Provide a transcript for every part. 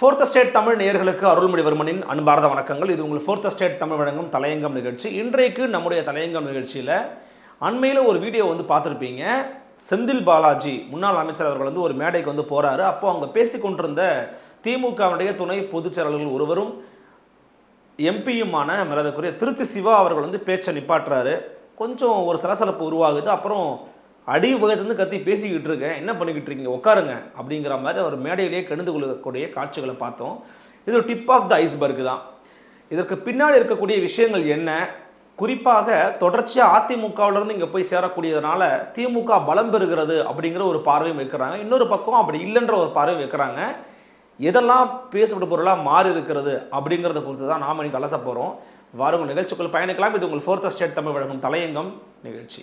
Fourth state Tamil நேயர்களுக்கு அருள்மொழிவர்மனின் அன்பார்ந்த வணக்கங்கள். இது உங்கள் ஃபோர்த் ஸ்டேட் தமிழ் வழங்கும் தலையங்கம் நிகழ்ச்சி. இன்றைக்கு நம்முடைய தலையங்கம் நிகழ்ச்சியில் அண்மையில் ஒரு வீடியோ வந்து பார்த்துருப்பீங்க. செந்தில் பாலாஜி முன்னாள் அமைச்சர் அவர்கள் வந்து ஒரு மேடைக்கு வந்து போகிறாரு அப்போ அவங்க பேசிக்கொண்டிருந்த திமுகவினுடைய துணை பொதுச் செயலாளர்கள் ஒருவரும் எம்பியுமான மரதக்குரிய திருச்சி சிவா அவர்கள் வந்து பேச்சை நிப்பாட்டுறாரு. கொஞ்சம் ஒரு சலசலப்பு உருவாகுது. அப்புறம் அடி வகத்துலேருந்து கத்தி பேசிக்கிட்டு இருக்கேன் என்ன பண்ணிக்கிட்டு இருக்கீங்க உட்காருங்க. அப்படிங்கிற மாதிரி அவர் மேடையிலேயே கணிந்து கொள்ளக்கூடிய காட்சிகளை பார்த்தோம். இது ஒரு டிப் ஆஃப் த ஐஸ்பர்க் தான். இதற்கு பின்னாடி இருக்கக்கூடிய விஷயங்கள் என்ன? குறிப்பாக தொடர்ச்சியாக அதிமுகவிலேருந்து இங்கே போய் சேரக்கூடியதுனால திமுக பலம் பெறுகிறது அப்படிங்கிற ஒரு பார்வையும் வைக்கிறாங்க. இன்னொரு பக்கம் அப்படி இல்லைன்ற ஒரு பார்வையும் வைக்கிறாங்க. எதெல்லாம் பேசப்பட்ட பொருளாக மாறி இருக்கிறது அப்படிங்கிறத குறித்து தான் நாம் இன்னைக்கு அலச போகிறோம் வரும் நிகழ்ச்சிக்குள் பயணிக்கலாம். இது உங்கள் ஃபோர்த் ஸ்டேட் தமிழ் வழங்கும் தலையங்கம் நிகழ்ச்சி.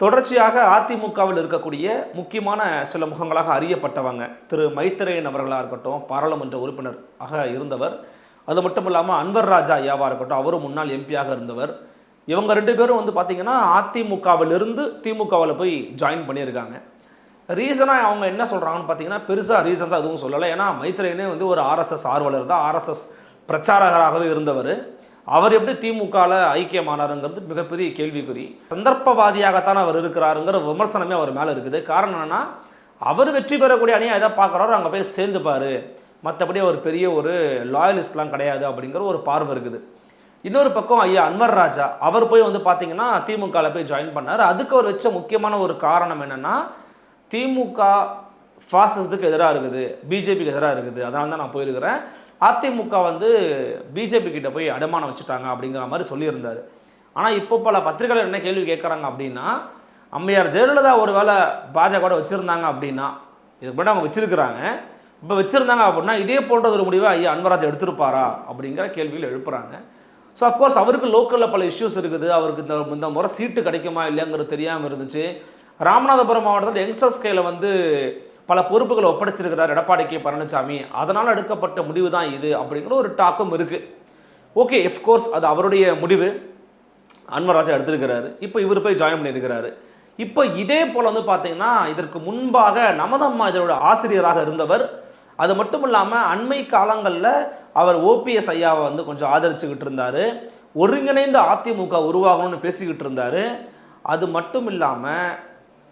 தொடர்ச்சியாக அதிமுகவில் இருக்கக்கூடிய முக்கியமான சில முகங்களாக அறியப்பட்டவங்க திரு மைத்திரையன் அவர்களாக இருக்கட்டும் பாராளுமன்ற உறுப்பினர் ஆக இருந்தவர் அது மட்டும் இல்லாமல் அன்வர் ராஜா ஐயாவாக இருக்கட்டும் அவரும் முன்னாள் எம்பியாக இருந்தவர் இவங்க ரெண்டு பேரும் வந்து பார்த்திங்கன்னா அதிமுகவிலிருந்து திமுகவில் போய் ஜாயின் பண்ணியிருக்காங்க. ரீசனாக அவங்க என்ன சொல்கிறாங்கன்னு பார்த்தீங்கன்னா பெருசாக ரீசன்ஸாக எதுவும் சொல்லலை. ஏன்னா மைத்திரையனே வந்து ஒரு ஆர்எஸ்எஸ் ஆர்வலர் தான். ஆர்எஸ்எஸ் பிரச்சாரகராகவே இருந்தவர். அவர் எப்படி திமுகவில் ஐக்கியமானாருங்கிறது மிகப்பெரிய கேள்விக்குறி. சந்தர்ப்பவாதியாகத்தான் அவர் இருக்கிறாருங்கிற விமர்சனமே அவர் மேலே இருக்குது. காரணம் என்னென்னா அவர் வெற்றி பெறக்கூடிய அணியை எதை பார்க்குறாரோ அங்கே போய் சேர்ந்துப்பார் மற்றபடி அவர் பெரிய ஒரு லாயலிஸ்ட்லாம் கிடையாது அப்படிங்கிற ஒரு பார்வை இருக்குது. இன்னொரு பக்கம் ஐயா அன்வர் ராஜா அவர் போய் வந்து பார்த்தீங்கன்னா திமுகவில் போய் ஜாயின் பண்ணார். அதுக்கு அவர் வச்ச முக்கியமான ஒரு காரணம் என்னென்னா திமுக ஃபாசிசத்துக்கு எதிராக இருக்குது. பிஜேபிக்கு எதிராக இருக்குது. அதனால தான் நான் போயிருக்கிறேன். அதிமுக வந்து பிஜேபி கிட்ட போய் அடமானம் வச்சுட்டாங்க அப்படிங்கிற மாதிரி சொல்லியிருந்தார். ஆனால் இப்போ பல பத்திரிகைகள் என்ன கேள்வி கேட்குறாங்க அப்படின்னா அம்மையார் ஜெயலலிதா ஒரு வேளை பாஜக வச்சுருந்தாங்க அப்படின்னா இதுக்கு முன்னாடி அவங்க வச்சிருக்கிறாங்க. இப்போ வச்சுருந்தாங்க அப்படின்னா இதே போன்ற ஒரு முடிவை ஐயா அன்பராஜ் எடுத்திருப்பாரா அப்படிங்கிற கேள்வியில் எழுப்புறாங்க. ஸோ அஃப்கோர்ஸ் அவருக்கு லோக்கலில் பல இஷ்யூஸ் இருக்குது. அவருக்கு இந்த இந்த முறை சீட்டு கிடைக்குமா இல்லைங்கிறது தெரியாமல் இருந்துச்சு. ராமநாதபுரம் மாவட்டத்தில் யங்ஸ்டர்ஸ் கையில் வந்து பல பொறுப்புகளை ஒப்படைச்சிருக்கிறார் எடப்பாடி கே பழனிசாமி. அதனால் எடுக்கப்பட்ட முடிவு தான் இது அப்படிங்கிற ஒரு டாக்கும் இருக்குது ஓகே எஃப்கோர்ஸ் அது அவருடைய முடிவு. அன்வராஜா எடுத்திருக்கிறாரு. இப்போ இவர் போய் ஜாயின் பண்ணியிருக்கிறாரு. இப்போ இதே போல் வந்து பார்த்தீங்கன்னா இதற்கு முன்பாக நமதம்மா இதனோட ஆசிரியராக இருந்தவர். அது மட்டும் இல்லாமல் அண்மை காலங்களில் அவர் ஓபிஎஸ் ஐயாவை வந்து கொஞ்சம் ஆதரிச்சுக்கிட்டு இருந்தார். ஒருங்கிணைந்த அதிமுக உருவாகணும்னு பேசிக்கிட்டு இருந்தார். அது மட்டும் இல்லாமல்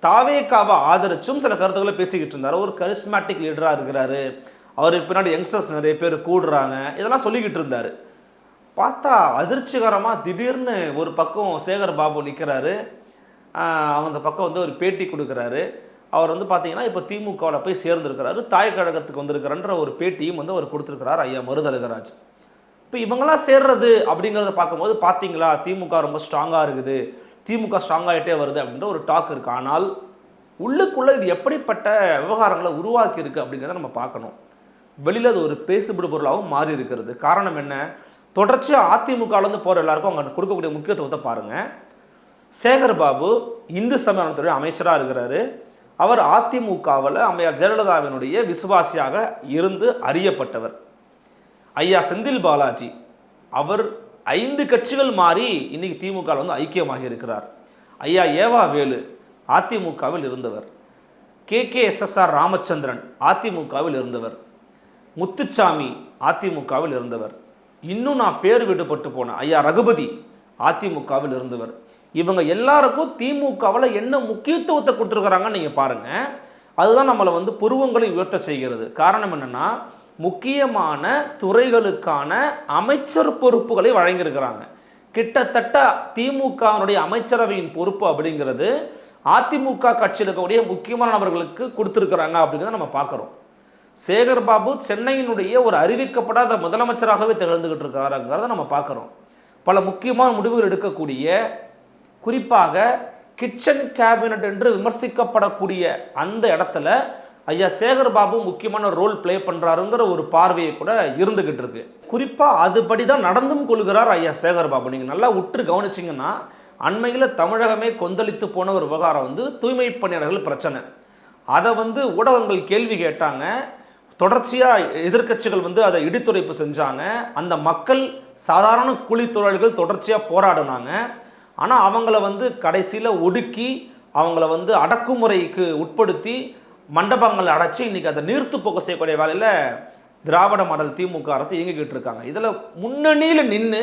தாவேக்காவை ஆதரிச்சும் சில கருத்துக்களை பேசிக்கிட்டு இருந்தார். ஒரு கரிஸ்மேட்டிக் லீடராக இருக்கிறாரு. அவருக்கு பின்னாடி யங்ஸ்டர்ஸ் நிறைய பேர் கூடுறாங்க. இதெல்லாம் சொல்லிக்கிட்டு இருந்தார். பார்த்தா அதிர்ச்சிகரமாக திடீர்னு ஒரு பக்கம் சேகர் பாபு நிற்கிறாரு அந்த பக்கம் வந்து ஒரு பேட்டி கொடுக்குறாரு. அவர் வந்து பார்த்தீங்கன்னா இப்போ திமுகவில் போய் சேர்ந்துருக்கிறாரு. தாய் கழகத்துக்கு வந்திருக்கிறன்ற ஒரு பேட்டியும் வந்து அவர் கொடுத்துருக்கிறார் ஐயா மருதழகராஜ் இப்போ இவங்களாம் சேர்றது அப்படிங்கிறத பார்க்கும்போது பார்த்தீங்களா? திமுக ரொம்ப ஸ்ட்ராங்காக இருக்குது. திமுக ஸ்ட்ராங் ஆகிட்டே வருது அப்படின்ற ஒரு டாக் இருக்குது ஆனால் உள்ளுக்குள்ளே இது எப்படிப்பட்ட விவகாரங்களை உருவாக்கி இருக்குது அப்படிங்கிறத நம்ம பார்க்கணும். வெளியில் அது ஒரு பேசுபடு பொருளாகவும் மாறி இருக்கிறது காரணம் என்ன? தொடர்ச்சியாக அதிமுகலேருந்து போகிற எல்லாருக்கும் அவங்க கொடுக்கக்கூடிய முக்கியத்துவத்தை பாருங்கள் சேகர் பாபு இந்து சமயத்துறை அமைச்சராக இருக்கிறாரு. அவர் அதிமுகவில் அம்மையார் ஜெயலலிதாவினுடைய விசுவாசியாக இருந்து அறியப்பட்டவர். ஐயா செந்தில் பாலாஜி அவர் ஐந்து கட்சிகள் மாறி இன்னைக்கு திமுக வந்து ஐக்கியமாகி இருக்கிறார். ஐயா ஏவா வேலு அதிமுகவில் இருந்தவர். கே கே எஸ்எஸ்ஆர் ராமச்சந்திரன் அதிமுகவில் இருந்தவர். முத்துச்சாமி அதிமுகவில் இருந்தவர். இன்னும் நான் பேர் விடுபட்டு போனேன் ஐயா ரகுபதி அதிமுகவில் இருந்தவர். இவங்க எல்லாருக்கும் திமுகவில் என்ன முக்கியத்துவத்தை கொடுத்துருக்குறாங்கன்னு நீங்கள் பாருங்கள் அதுதான் நம்மளை வந்து புருவங்களை உயர்த்த செய்கிறது. காரணம் என்னென்னா முக்கியமான துறைகளுக்கான அமைச்சர் பொறுப்புகளை வழங்கியிருக்கிறாங்க. கிட்டத்தட்ட திமுகவினுடைய அமைச்சரவையின் பொறுப்பு அப்படிங்கிறது அதிமுக கட்சியில் இருக்கக்கூடிய முக்கியமான நபர்களுக்கு கொடுத்துருக்குறாங்க அப்படிங்கிறத நம்ம பார்க்குறோம். சேகர் பாபு சென்னையினுடைய ஒரு அறிவிக்கப்படாத முதலமைச்சராகவே திகழ்ந்துகிட்டு இருக்கிறாருங்கிறத நம்ம பார்க்குறோம். பல முக்கியமான முடிவுகள் எடுக்கக்கூடிய குறிப்பாக கிச்சன் கேபினட் என்று விமர்சிக்கப்படக்கூடிய அந்த இடத்துல ஐயா சேகர் பாபு முக்கியமான ரோல் ப்ளே பண்ணுறாருங்கிற ஒரு பார்வையை கூட இருந்துக்கிட்டு இருக்கு. குறிப்பாக அதுபடி தான் நடந்தும் கொள்கிறார் ஐயா சேகர் பாபு. நீங்கள் நல்லா உற்று கவனிச்சிங்கன்னா அண்மையில் தமிழகமே கொந்தளித்து போன ஒரு விவகாரம் வந்து தூய்மை பணியாளர்கள் பிரச்சனை. அதை வந்து ஊடகங்கள் கேள்வி கேட்டாங்க. தொடர்ச்சியாக எதிர்க்கட்சிகள் வந்து அதை இடித்துரைப்பு செஞ்சாங்க. அந்த மக்கள் சாதாரண கூலி தொழிலாளர்கள் தொடர்ச்சியாக போராடினாங்க. ஆனால் அவங்கள வந்து கடைசியில் ஒடுக்கி அவங்கள வந்து அடக்குமுறைக்கு உட்படுத்தி மண்டபங்கள் அடைச்சி இன்னைக்கு அதை நீர்த்து போக்க செய்யக்கூடிய வேலையில் திராவிட மாடல் திமுக அரசு இயங்கிக்கிட்டு இருக்காங்க. இதில் முன்னணியில் நின்று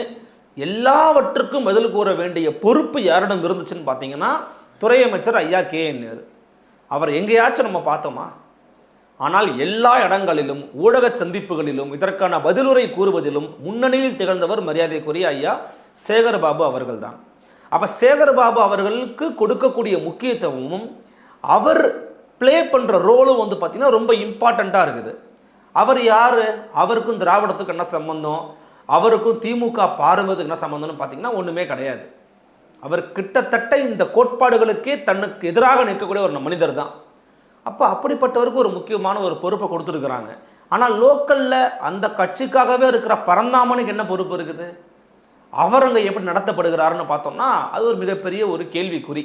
எல்லாவற்றுக்கும் பதில் கூற வேண்டிய பொறுப்பு யாரிடம் இருந்துச்சுன்னு பார்த்தீங்கன்னா துறை அமைச்சர் ஐயா கே என் நேரு. அவர் எங்கேயாச்சும் நம்ம பார்த்தோமா? ஆனால் எல்லா இடங்களிலும் ஊடக சந்திப்புகளிலும் இதற்கான பதிலுரை கூறுவதிலும் முன்னணியில் திகழ்ந்தவர் மரியாதைக்குரிய ஐயா சேகர்பாபு அவர்கள்தான். அப்போ சேகர்பாபு அவர்களுக்கு கொடுக்கக்கூடிய முக்கியத்துவமும் அவர் ப்ளே பண்ணுற ரோலும் வந்து பார்த்திங்கன்னா ரொம்ப இம்பார்ட்டண்ட்டாக இருக்குது. அவர் யார்? அவருக்கும் திராவிடத்துக்கு என்ன சம்மந்தம் அவருக்கும் திமுக பார்வதுக்கு என்ன சம்மந்தம்னு பார்த்தீங்கன்னா ஒன்றுமே கிடையாது. அவர் கிட்டத்தட்ட இந்த கோட்பாடுகளுக்கே தன்னுக்கு எதிராக நிற்கக்கூடிய ஒரு மனிதர் தான். அப்போ அப்படிப்பட்டவருக்கு ஒரு முக்கியமான ஒரு பொறுப்பை கொடுத்துருக்குறாங்க. ஆனால் லோக்கலில் அந்த கட்சிக்காகவே இருக்கிற பரந்தாமனுக்கு என்ன பொறுப்பு இருக்குது? அவர் அங்கே எப்படி நடத்தப்படுகிறாருன்னு பார்த்தோம்னா அது ஒரு மிகப்பெரிய ஒரு கேள்விக்குறி.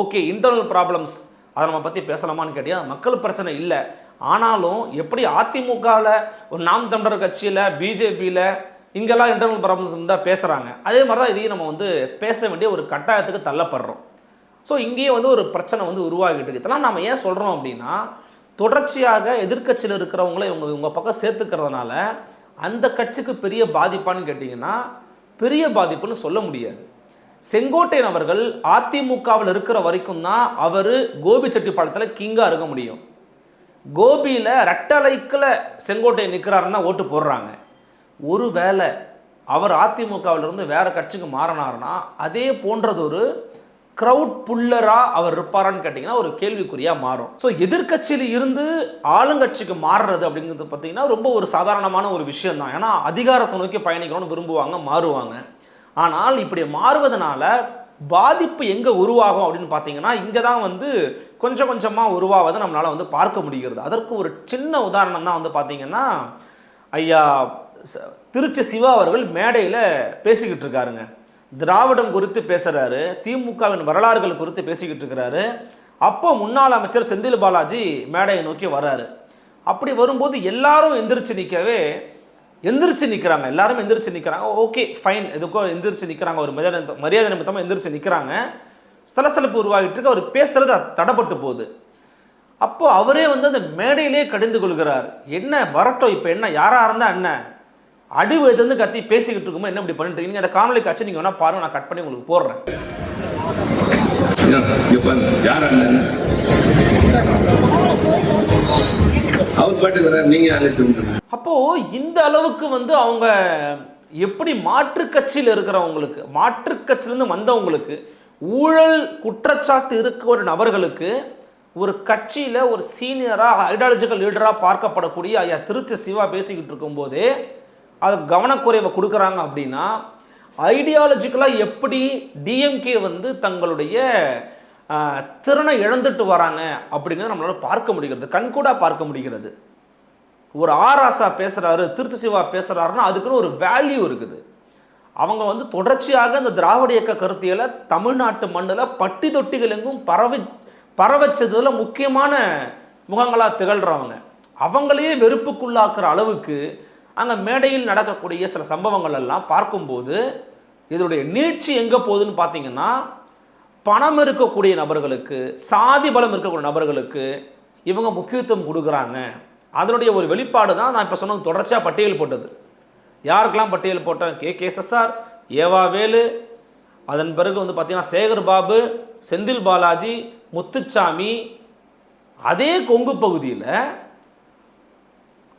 ஓகே இன்டர்னல் ப்ராப்ளம்ஸ் அதை நம்ம பற்றி பேசலாமான்னு கேட்டியா? மக்கள் பிரச்சனை இல்லை. ஆனாலும் எப்படி அதிமுகவில் ஒரு நாம் தமிழர் கட்சியில் பிஜேபியில் இங்கெல்லாம் இன்டர்னல் ப்ராப்ளம்ஸ் இருந்தால் பேசுகிறாங்க அதே மாதிரி தான் இதையும் நம்ம வந்து பேச வேண்டிய ஒரு கட்டாயத்துக்கு தள்ளப்படுறோம். ஸோ இங்கேயே வந்து ஒரு பிரச்சனை வந்து உருவாகிட்டு இருக்கு. இதெல்லாம் நம்ம ஏன் சொல்கிறோம் அப்படின்னா தொடர்ச்சியாக எதிர்க்கட்சியில் இருக்கிறவங்கள இவங்க இவங்க பக்கம் சேர்த்துக்கிறதுனால அந்த கட்சிக்கு பெரிய பாதிப்பான்னு கேட்டிங்கன்னா பெரிய பாதிப்புன்னு சொல்ல முடியாது. செங்கோட்டையன் அவர்கள் அதிமுகவில் இருக்கிற வரைக்கும் தான் அவர் கோபிச்செட்டிப்பாளையத்தில் கிங்காக இருக்க முடியும். கோபியில் ரெட்டலைக்கில் செங்கோட்டையன் நிற்கிறாருன்னா ஓட்டு போடுறாங்க. ஒரு வேளை அவர் அதிமுகவில் இருந்து வேறு கட்சிக்கு மாறினார்னா அதே போன்றது ஒரு க்ரௌட் புல்லராக அவர் இருப்பாரான்னு கேட்டிங்கன்னா ஒரு கேள்விக்குறியாக மாறும். ஸோ எதிர்க்கட்சியில் இருந்து ஆளுங்கட்சிக்கு மாறுறது அப்படிங்கிறது பார்த்தீங்கன்னா ரொம்ப ஒரு சாதாரணமான ஒரு விஷயம் தான் ஏன்னா அதிகாரத்தை நோக்கி பயணிக்கணும்னு விரும்புவாங்க மாறுவாங்க. ஆனால் இப்படி மாறுவதனால பாதிப்பு எங்கே உருவாகும் அப்படின்னு பார்த்தீங்கன்னா இங்கே தான் வந்து கொஞ்சம் கொஞ்சமாக உருவாவதை நம்மளால் வந்து பார்க்க முடிகிறது. அதற்கு ஒரு சின்ன உதாரணம் தான் வந்து பார்த்தீங்கன்னா ஐயா திருச்சி சிவா அவர்கள் மேடையில் பேசிக்கிட்டு இருக்காருங்க. திராவிடம் குறித்து பேசுகிறாரு திமுகவின் வரலாறுகள் குறித்து பேசிக்கிட்டு இருக்கிறாரு. அப்போ முன்னாள் அமைச்சர் செந்தில் பாலாஜி மேடையை நோக்கி வர்றாரு. அப்படி வரும்போது எல்லாரும் எந்திரிச்சு நிற்கவே எந்திரிச்சு நிற்கிறாங்க எல்லாரும் எந்திரிச்சு நிற்கிறாங்க ஓகே ஃபைன் எதுக்கோ எந்திரிச்சு நிற்கிறாங்க ஒரு மரியாதை மரியாதை நிமித்தமாக எந்திரிச்சு நிற்கிறாங்க ஸ்தலசலப்பு உருவாகிட்டு இருக்கு. அவர் பேசுறது அது தடைப்பட்டு போகுது. அப்போ அவரே வந்து அந்த மேடையிலே கடிந்து கொள்கிறார். என்ன வரட்டும் இப்போ என்ன? யாராக இருந்தால் என்ன? வயது வந்து கத்தி பேசிக்கிட்டு இருக்குமோ என்ன இப்படி பண்ணிட்டு இருக்கீங்க? அந்த காணொலி காட்சி நீங்கள் வேணா பாருங்க. நான் கட் பண்ணி உங்களுக்கு போடுறேன். யார் அவர் பாட்டுக்கு நீங்க அழைத்து அப்போ இந்த அளவுக்கு வந்து அவங்க எப்படி மாற்று கட்சியில் இருக்கிறவங்களுக்கு மாற்றுக் கட்சியிலேருந்து வந்தவங்களுக்கு ஊழல் குற்றச்சாட்டு இருக்க ஒரு நபர்களுக்கு ஒரு கட்சியில் ஒரு சீனியராக ஐடியாலஜிக்கல் லீடராக பார்க்கப்படக்கூடிய ஐயா திருச்சி சிவா பேசிக்கிட்டு இருக்கும்போதே அது கவனக்குறைவை கொடுக்குறாங்க அப்படின்னா ஐடியாலஜிக்கலாக எப்படி டிஎம்கே வந்து தங்களுடைய திறனை இழந்துட்டு வராங்க அப்படிங்கிறத நம்மளால் பார்க்க முடிகிறது. கண்கூடாக பார்க்க முடிகிறது. ஒரு ஆராசா பேசுகிறாரு திருச்சி சிவா பேசுறாருன்னா அதுக்குன்னு ஒரு வேல்யூ இருக்குது. அவங்க வந்து தொடர்ச்சியாக இந்த திராவிட இயக்க கருத்தியலை தமிழ்நாட்டு மண்ணில் பட்டி தொட்டிகள் எங்கும் பரவி பரவச்சதில் முக்கியமான முகங்களாக திகழ்கிறவங்க அவங்களையே வெறுப்புக்குள்ளாக்குற அளவுக்கு அங்கே மேடையில் நடக்கக்கூடிய சில சம்பவங்கள் எல்லாம் பார்க்கும்போது இதனுடைய நீட்சி எங்கே போகுதுன்னு பார்த்தீங்கன்னா பணம் இருக்கக்கூடிய நபர்களுக்கு சாதி பலம் இருக்கக்கூடிய நபர்களுக்கு இவங்க முக்கியத்துவம் கொடுக்குறாங்க. அதனுடைய ஒரு வெளிப்பாடு தான் நான் இப்போ சொன்னது தொடர்ச்சியாக பட்டியல் போட்டது. யாருக்கெல்லாம் பட்டியல் போட்டேன்? கே. கேஎஸ்எஸ்ஆர் ஏவா வேலு அதன் பிறகு வந்து பார்த்தீங்கன்னா சேகர் பாபு செந்தில் பாலாஜி முத்துச்சாமி. அதே கொங்கு பகுதியில்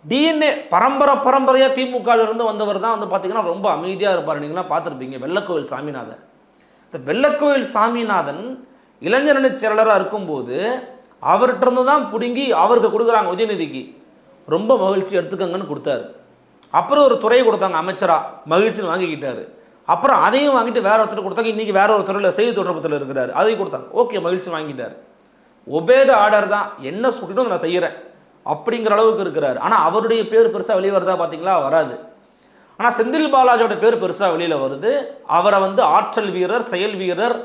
டிஎன்ஏ பரம்பரை பரம்பரையாக திமுகவிலிருந்து வந்தவர் தான் வந்து பார்த்தீங்கன்னா ரொம்ப அமைதியாக இருப்பார். நீங்களாம் பார்த்துருப்பீங்க. வெள்ளக்கோவில் சாமிநாதன். இந்த வெள்ளக்கோயில் சாமிநாதன் இளைஞரணி செயலராக இருக்கும்போது அவர்கிட்ட இருந்து தான் பிடுங்கி அவருக்கு கொடுக்குறாங்க உதயநிதிக்கு. ரொம்ப மகிழ்ச்சி எடுத்துக்கங்கன்னு கொடுத்தாரு. அப்புறம் ஒரு துறையை கொடுத்தாங்க அமைச்சராக மகிழ்ச்சின்னு வாங்கிக்கிட்டாரு. அப்புறம் அதையும் வாங்கிட்டு வேற ஒருத்தர் கொடுத்தாங்க. இன்றைக்கி வேற ஒரு துறையில் செய்தி தொடர்பத்தில் இருக்கிறாரு. அதையும் கொடுத்தாங்க. ஓகே மகிழ்ச்சி வாங்கிட்டார். ஒபேத ஆர்டர் தான். என்ன சொல்லிட்டு நான் செய்கிறேன் அப்படிங்கிற அளவுக்கு இருக்கிறாரு. ஆனால் அவருடைய பேர் பெருசாக வெளியே வருதா பார்த்தீங்களா வராது. ஆனால் செந்தில் பாலாஜியோட பேர் பெருசாக வெளியில் வருது. அவரை வந்து ஆற்றல் வீரர் செயல் வீரர்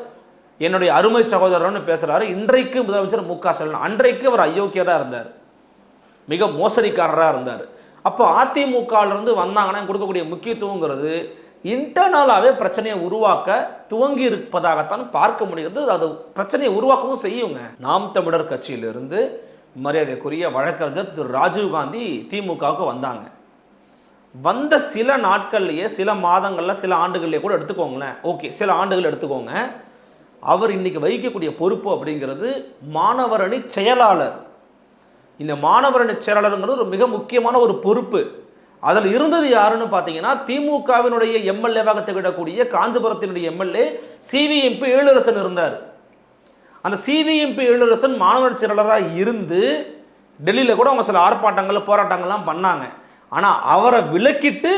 என்னுடைய அருமை சகோதரர்னு பேசுகிறாரு இன்றைக்கு முதலமைச்சர் மு க ஸ்டாலின். அன்றைக்கு அவர் அயோக்கியராக இருந்தார். மிக மோசடிக்காரராக இருந்தார். அப்போ அதிமுகலேருந்து வந்தாங்கன்னா கொடுக்கக்கூடிய முக்கியத்துவங்கிறது இன்டர்னலாகவே பிரச்சனையை உருவாக்க துவங்கி இருப்பதாகத்தான் பார்க்க முடிகிறது. அது பிரச்சனையை உருவாக்கவும் செய்யுங்க. நாம் தமிழர் கட்சியிலிருந்து மரியாதைக்குரிய வழக்கறிஞர் திரு ராஜீவ்காந்தி திமுகவுக்கு வந்தாங்க. வந்த சில நாட்கள்லையே சில மாதங்களில் சில ஆண்டுகள்லேயே கூட எடுத்துக்கோங்களேன். ஓகே சில ஆண்டுகள் எடுத்துக்கோங்க. அவர் இன்றைக்கி வகிக்கக்கூடிய பொறுப்பு அப்படிங்கிறது மாணவரணி செயலாளர். இந்த மாணவரணி செயலாளருங்கிறது ஒரு மிக முக்கியமான ஒரு பொறுப்பு. அதில் இருந்தது யாருன்னு பார்த்தீங்கன்னா திமுகவினுடைய எம்எல்ஏவாக திகழக்கூடிய காஞ்சிபுரத்தினுடைய எம்எல்ஏ சிவிஎம்பி ஏழரசன் இருந்தார். அந்த சிவிஎம்பி ஏழுரசன் மாணவர் செயலாளராக இருந்து டெல்லியில் கூட அவங்க சில ஆர்ப்பாட்டங்கள் போராட்டங்கள்லாம் பண்ணாங்க. ஆனால் அவரை விலக்கிட்டு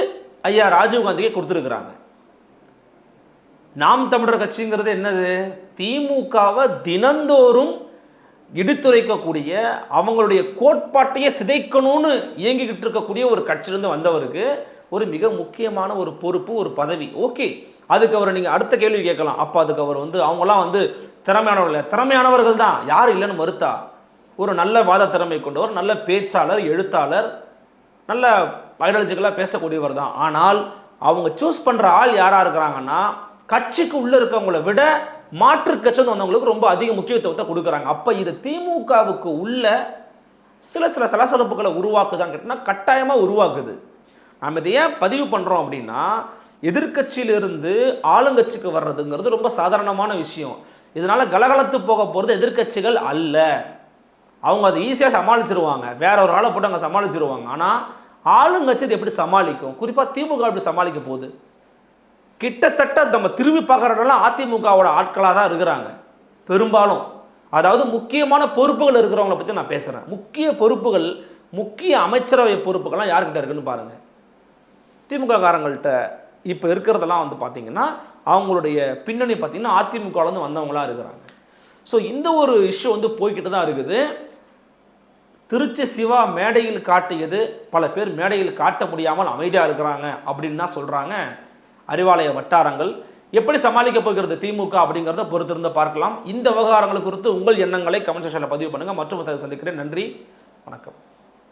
ஐயா ராஜீவ்காந்திக்கே கொடுத்துருக்குறாங்க. நாம் தமிழர் கட்சிங்கிறது என்னது? திமுகவை தினந்தோறும் இடித்துரைக்கக்கூடிய அவங்களுடைய கோட்பாட்டையே சிதைக்கணும்னு இயங்கிக்கிட்டு இருக்கக்கூடிய ஒரு கட்சியிலிருந்து வந்தவருக்கு ஒரு மிக முக்கியமான ஒரு பொறுப்பு ஒரு பதவி. ஓகே அதுக்கு அவர் நீங்கள் அடுத்த கேள்வி கேட்கலாம். அப்போ அதுக்கு அவர் வந்து அவங்களாம் வந்து திறமையானவர்கள் இல்லை. திறமையானவர்கள் தான். யார் இல்லைன்னு மறுத்தா. ஒரு நல்ல வாத திறமை கொண்டவர் நல்ல பேச்சாளர் எழுத்தாளர் நல்ல ஐடியாலஜிக்கலாக பேசக்கூடியவர் தான். ஆனால் அவங்க சூஸ் பண்ணுற ஆள் யாராக இருக்கிறாங்கன்னா கட்சிக்கு உள்ளே இருக்கவங்கள விட மாற்று கட்சி வந்தவங்களுக்கு ரொம்ப அதிக முக்கியத்துவத்தை கொடுக்குறாங்க. அப்போ இது திமுகவுக்கு உள்ள சில சில சலசலப்புகளை உருவாக்குதான்னு கேட்டால் கட்டாயமாக உருவாக்குது. நம்ம இதை ஏன் பதிவு பண்ணுறோம் அப்படின்னா எதிர்க்கட்சியிலிருந்து ஆளுங்கட்சிக்கு வர்றதுங்கிறது ரொம்ப சாதாரணமான விஷயம். இதனால் கலகலத்து போக போகிறது எதிர்க்கட்சிகள் அல்ல. அவங்க அதை ஈஸியாக சமாளிச்சிருவாங்க. வேற ஒரு ஆளை போட்டு அங்கே சமாளிச்சிருவாங்க. ஆனால் ஆளுங்கட்சி எப்படி சமாளிக்கும்? குறிப்பாக திமுக எப்படி சமாளிக்க போகுது. கிட்டத்தட்ட நம்ம திரும்பி பார்க்குறவங்களாம் அதிமுகவோட ஆட்களாக தான் இருக்கிறாங்க. பெரும்பாலும். அதாவது முக்கியமான பொறுப்புகள் இருக்கிறவங்கள பற்றி நான் பேசுகிறேன் முக்கிய பொறுப்புகள் முக்கிய அமைச்சரவை பொறுப்புகள்லாம் யார்கிட்ட இருக்குன்னு பாருங்கள் திமுககாரங்கள்ட்ட இப்போ இருக்கிறதெல்லாம் வந்து பார்த்திங்கன்னா அவங்களுடைய பின்னணி பார்த்தீங்கன்னா அதிமுகலேருந்து வந்தவங்களா இருக்கிறாங்க. ஸோ இந்த ஒரு இஷ்யூ வந்து போய்கிட்டு தான் இருக்குது. திருச்சி சிவா மேடையில் காட்டியது பல பேர் மேடையில் காட்ட முடியாமல் அமைதியாக இருக்கிறாங்க அப்படின்னு தான் சொல்கிறாங்க அறிவாலய வட்டாரங்கள். எப்படி சமாளிக்க போகிறது திமுக அப்படிங்கிறத பொறுத்திருந்து பார்க்கலாம். இந்த விவகாரங்கள் குறித்து உங்கள் எண்ணங்களை கமெண்ட் செக்ஷனில் பதிவு பண்ணுங்கள் மற்றும் சந்திக்கிறேன். நன்றி. வணக்கம்.